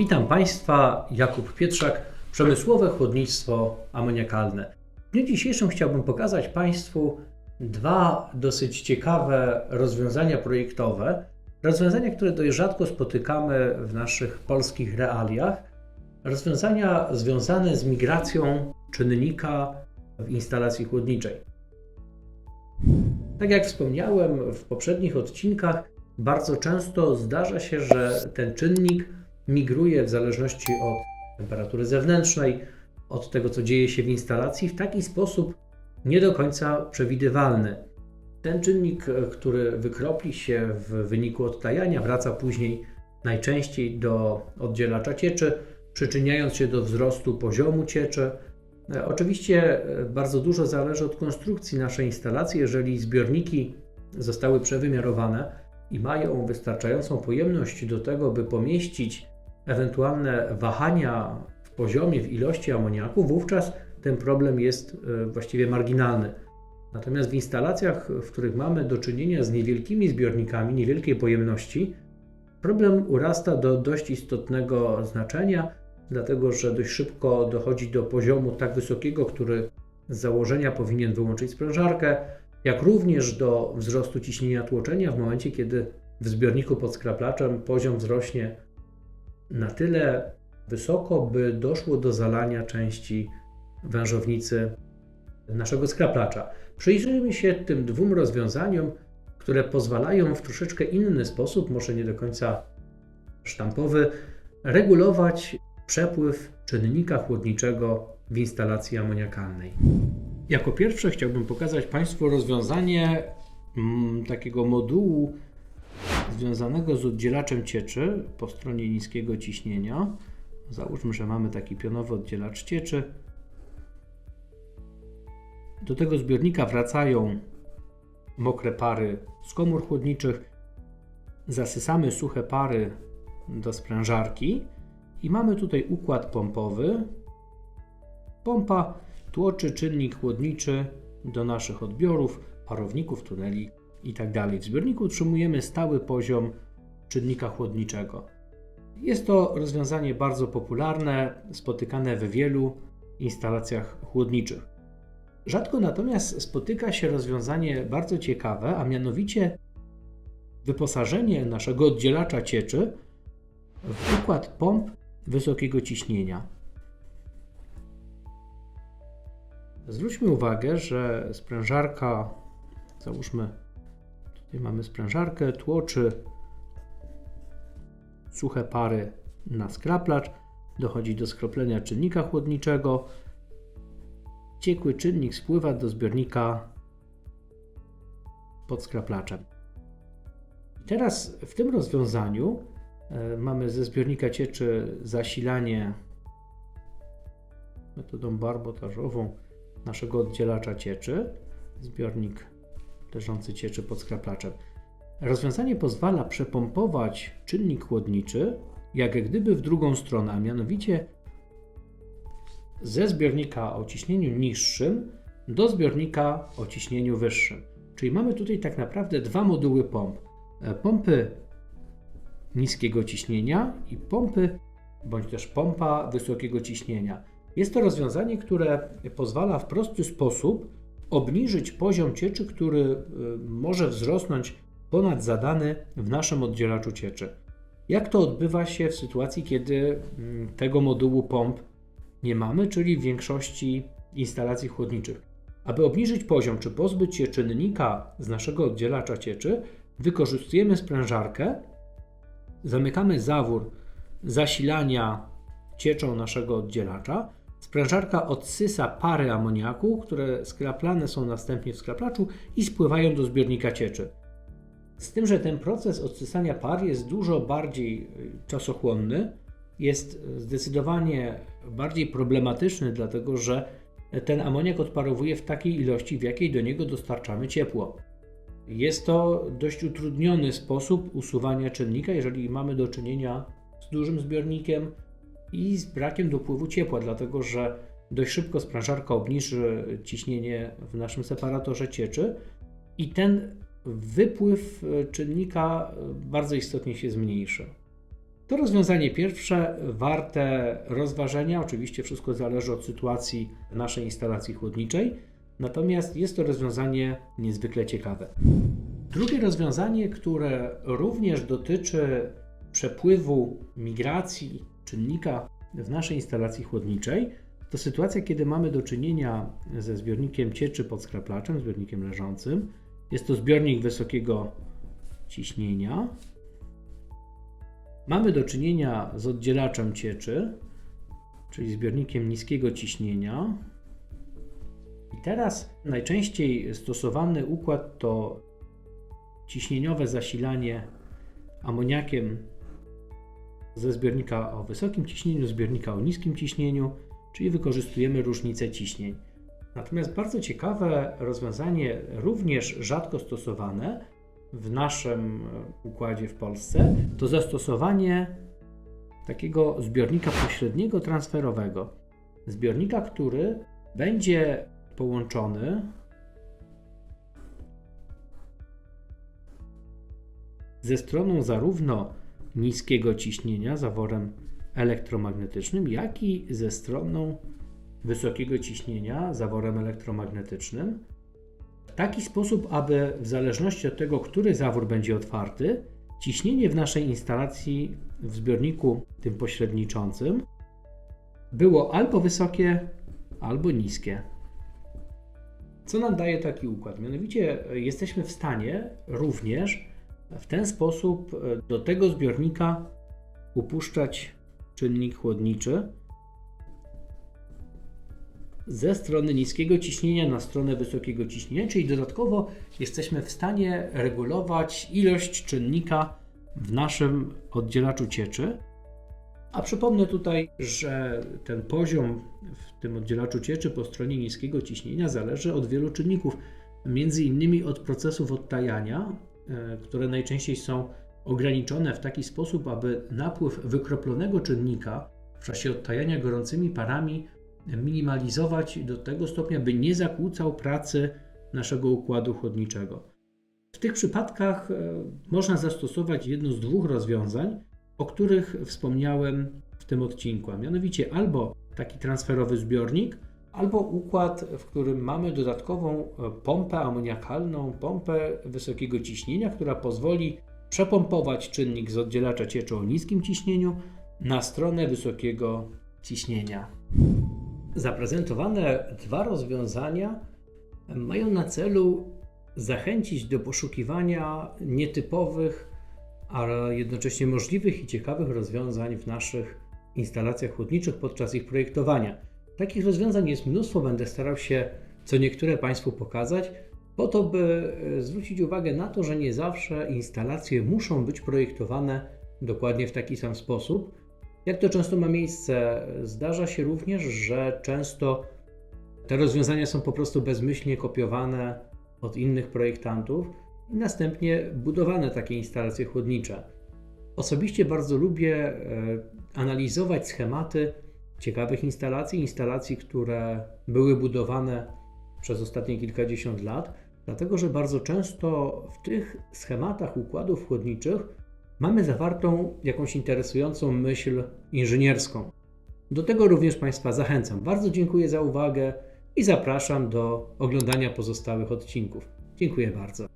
Witam Państwa, Jakub Pietrzak, Przemysłowe Chłodnictwo Amoniakalne. W dniu dzisiejszym chciałbym pokazać Państwu dwa dosyć ciekawe rozwiązania projektowe. Rozwiązania, które dość rzadko spotykamy w naszych polskich realiach. Rozwiązania związane z migracją czynnika w instalacji chłodniczej. Tak jak wspomniałem w poprzednich odcinkach, bardzo często zdarza się, że ten czynnik migruje w zależności od temperatury zewnętrznej, od tego, co dzieje się w instalacji, w taki sposób nie do końca przewidywalny. Ten czynnik, który wykropli się w wyniku odtajania, wraca później najczęściej do oddzielacza cieczy, przyczyniając się do wzrostu poziomu cieczy. Oczywiście bardzo dużo zależy od konstrukcji naszej instalacji. Jeżeli zbiorniki zostały przewymiarowane i mają wystarczającą pojemność do tego, by pomieścić ewentualne wahania w poziomie, w ilości amoniaku, wówczas ten problem jest e, właściwie marginalny. Natomiast w instalacjach, w których mamy do czynienia z niewielkimi zbiornikami, niewielkiej pojemności, problem urasta do dość istotnego znaczenia, dlatego że dość szybko dochodzi do poziomu tak wysokiego, który z założenia powinien wyłączyć sprężarkę, jak również do wzrostu ciśnienia tłoczenia w momencie, kiedy w zbiorniku pod skraplaczem poziom wzrośnie na tyle wysoko, by doszło do zalania części wężownicy naszego skraplacza. Przyjrzyjmy się tym dwóm rozwiązaniom, które pozwalają w troszeczkę inny sposób, może nie do końca sztampowy, regulować przepływ czynnika chłodniczego w instalacji amoniakalnej. Jako pierwsze chciałbym pokazać Państwu rozwiązanie mm, takiego modułu związanego z oddzielaczem cieczy po stronie niskiego ciśnienia. Załóżmy, że mamy taki pionowy oddzielacz cieczy. Do tego zbiornika wracają mokre pary z komór chłodniczych. Zasysamy suche pary do sprężarki i mamy tutaj układ pompowy. Pompa tłoczy czynnik chłodniczy do naszych odbiorów, parowników, tuneli itd. Tak w zbiorniku utrzymujemy stały poziom czynnika chłodniczego. Jest to rozwiązanie bardzo popularne, spotykane w wielu instalacjach chłodniczych. Rzadko natomiast spotyka się rozwiązanie bardzo ciekawe, a mianowicie wyposażenie naszego oddzielacza cieczy w układ pomp wysokiego ciśnienia. Zwróćmy uwagę, że sprężarka, załóżmy Tutaj mamy sprężarkę, tłoczy suche pary na skraplacz, dochodzi do skroplenia czynnika chłodniczego. Ciekły czynnik spływa do zbiornika pod skraplaczem. Teraz w tym rozwiązaniu e, mamy ze zbiornika cieczy zasilanie metodą barbotażową naszego oddzielacza cieczy. Zbiornik leżący cieczy pod skraplaczem. Rozwiązanie pozwala przepompować czynnik chłodniczy, jak gdyby w drugą stronę, a mianowicie ze zbiornika o ciśnieniu niższym do zbiornika o ciśnieniu wyższym. Czyli mamy tutaj tak naprawdę dwa moduły pomp. E, pompy niskiego ciśnienia i pompy, bądź też pompa wysokiego ciśnienia. Jest to rozwiązanie, które pozwala w prosty sposób obniżyć poziom cieczy, który y, może wzrosnąć ponad zadany w naszym oddzielaczu cieczy. Jak to odbywa się w sytuacji, kiedy mm, tego modułu pomp nie mamy, czyli w większości instalacji chłodniczych? Aby obniżyć poziom czy pozbyć się czynnika z naszego oddzielacza cieczy, wykorzystujemy sprężarkę, zamykamy zawór zasilania cieczą naszego oddzielacza Sprężarka odsysa pary amoniaku, które skraplane są następnie w skraplaczu i spływają do zbiornika cieczy. Z tym, że ten proces odsysania par jest dużo bardziej y, czasochłonny, jest zdecydowanie bardziej problematyczny, dlatego że ten amoniak odparowuje w takiej ilości, w jakiej do niego dostarczamy ciepło. Jest to dość utrudniony sposób usuwania czynnika, jeżeli mamy do czynienia z dużym zbiornikiem, i z brakiem dopływu ciepła, dlatego że dość szybko sprężarka obniży ciśnienie w naszym separatorze cieczy i ten wypływ czynnika bardzo istotnie się zmniejszy. To rozwiązanie pierwsze, warte rozważenia. Oczywiście wszystko zależy od sytuacji naszej instalacji chłodniczej, natomiast jest to rozwiązanie niezwykle ciekawe. Drugie rozwiązanie, które również dotyczy przepływu migracji czynnika w naszej instalacji chłodniczej, to sytuacja, kiedy mamy do czynienia ze zbiornikiem cieczy pod skraplaczem, zbiornikiem leżącym. Jest to zbiornik wysokiego ciśnienia. Mamy do czynienia z oddzielaczem cieczy, czyli zbiornikiem niskiego ciśnienia. I teraz najczęściej stosowany układ to ciśnieniowe zasilanie amoniakiem ze zbiornika o wysokim ciśnieniu, zbiornika o niskim ciśnieniu, czyli wykorzystujemy różnicę ciśnień. Natomiast bardzo ciekawe rozwiązanie, również rzadko stosowane w naszym układzie w Polsce, to zastosowanie takiego zbiornika pośredniego transferowego. Zbiornika, który będzie połączony ze stroną zarówno niskiego ciśnienia, zaworem elektromagnetycznym, jak i ze stroną wysokiego ciśnienia, zaworem elektromagnetycznym, w taki sposób, aby w zależności od tego, który zawór będzie otwarty, ciśnienie w naszej instalacji w zbiorniku tym pośredniczącym było albo wysokie, albo niskie. Co nam daje taki układ? Mianowicie jesteśmy w stanie również w ten sposób do tego zbiornika upuszczać czynnik chłodniczy ze strony niskiego ciśnienia na stronę wysokiego ciśnienia, czyli dodatkowo jesteśmy w stanie regulować ilość czynnika w naszym oddzielaczu cieczy. A przypomnę tutaj, że ten poziom w tym oddzielaczu cieczy po stronie niskiego ciśnienia zależy od wielu czynników, między innymi od procesów odtajania, e, które najczęściej są ograniczone w taki sposób, aby napływ wykroplonego czynnika w czasie odtajania gorącymi parami minimalizować do tego stopnia, by nie zakłócał pracy naszego układu chłodniczego. W tych przypadkach e, można zastosować jedno z dwóch rozwiązań, o których wspomniałem w tym odcinku, a mianowicie albo taki transferowy zbiornik, albo układ, w którym mamy dodatkową e, pompę amoniakalną, pompę wysokiego ciśnienia, która pozwoli przepompować czynnik z oddzielacza cieczy o niskim ciśnieniu na stronę wysokiego ciśnienia. Zaprezentowane dwa rozwiązania mają na celu zachęcić do poszukiwania nietypowych, ale jednocześnie możliwych i ciekawych rozwiązań w naszych instalacjach chłodniczych podczas ich projektowania. Takich rozwiązań jest mnóstwo, będę starał się co niektóre Państwu pokazać, po to, by zwrócić uwagę na to, że nie zawsze instalacje muszą być projektowane dokładnie w taki sam sposób. Jak to często ma miejsce, zdarza się również, że często te rozwiązania są po prostu bezmyślnie kopiowane od innych projektantów i następnie budowane takie instalacje chłodnicze. Osobiście bardzo lubię e, analizować schematy ciekawych instalacji, instalacji, które były budowane przez ostatnie kilkadziesiąt lat, dlatego że bardzo często w tych schematach układów chłodniczych mamy zawartą jakąś interesującą myśl inżynierską. Do tego również Państwa zachęcam. Bardzo dziękuję za uwagę i zapraszam do oglądania pozostałych odcinków. Dziękuję bardzo.